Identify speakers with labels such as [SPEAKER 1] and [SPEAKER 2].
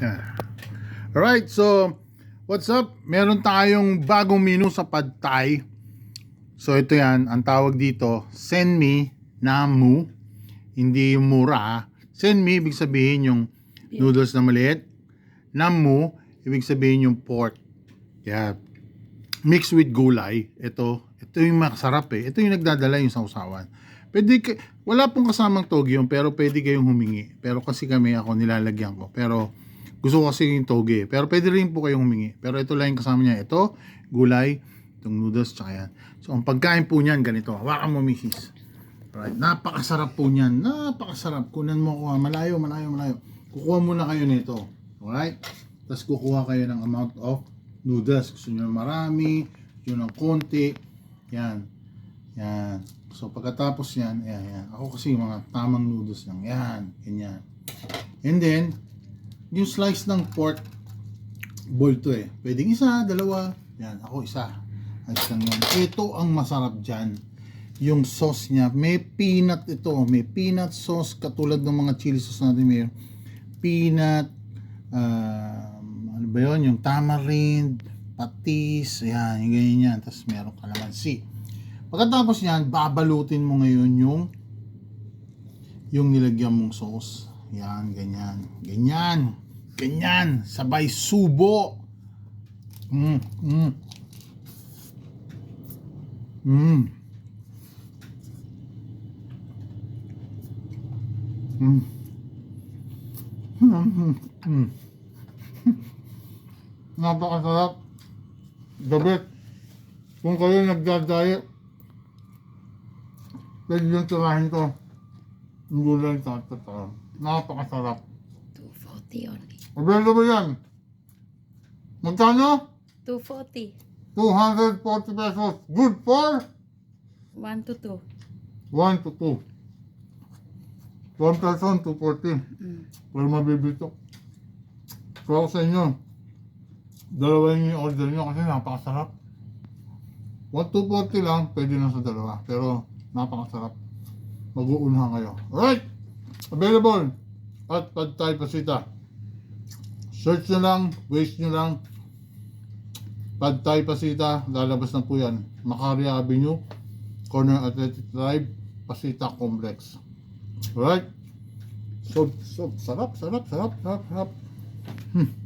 [SPEAKER 1] Yan. Alright, so what's up? Meron tayong bagong menu sa Pad Thai. So ito yan, ang tawag dito, send me namu. Hindi yung mura. Send me, ibig sabihin yung noodles na maliit. Namu, ibig sabihin yung pork. Yeah. Mixed with gulay. Ito, ito yung masarap eh. Ito yung nagdadala yung sausawan. Pwede, wala pong kasamang togi yun, pero pwede kayong humingi. Pero kasi kami ako nilalagyan ko. Pero gusto ko kasi yung togi. Pero pwede rin po kayong humingi. Pero ito lang yung kasama niya. Ito, gulay, itong noodles, tsaka yan. So, ang pagkain po niyan, ganito. Hawakan mo, misis. Right. Napakasarap po niyan. Napakasarap. Kunan mo ko. Malayo, malayo, malayo. Kukuha muna kayo nito. Alright? Tapos kukuha kayo ng amount of noodles. Gusto nyo marami, gusto nyo ng konti. Yan. Yan. So pagkatapos yan, yan, yan. Ako kasi mga tamang noodles lang. Yan. Ganyan. And then, yung slice ng pork, bowl to eh. Pwedeng isa, dalawa. Yan. Ako isa. Ayos lang yan. Ito ang masarap dyan yung sauce niya, may peanut ito, may peanut sauce katulad ng mga chili sauce natin may peanut, um, ano ba yun, yung tamarind, patis, yan, yung ganyan yan, tapos meron kalamansi. Pagkatapos yan, babalutin mo ngayon yung yung nilagyan mong sauce. Yan, ganyan. Ganyan. Ganyan. Sabay subo. Mm, mm. Mm. Mm. Mm. Mm. Napakasarap. Gabit. Kung kayo nagdadiet, pwede yung tirahin to. Yung gulay sa tatara. Napakasarap.
[SPEAKER 2] 240 only.
[SPEAKER 1] Available yan. Magkano?
[SPEAKER 2] 240.
[SPEAKER 1] 240 pesos. Good for
[SPEAKER 2] 1 to 2.
[SPEAKER 1] 1 to 2. 1 person, 240.
[SPEAKER 2] Mm.
[SPEAKER 1] Pero mabibito. So ako sa inyo, dalawa yung order nyo kasi napakasarap. 1 240 lang, pwede na sa dalawa. Pero napakasarap. Mag-uunahan kayo. Alright! Available at Pad Thai Pasita. Search nyo lang, waste nyo lang. Pad Thai Pasita, lalabas na po yan. Macaria Avenue, Corner Athletic Drive, Pasita Complex. Alright? So, so, sarap, sarap, sarap, sarap, sarap. Hmm.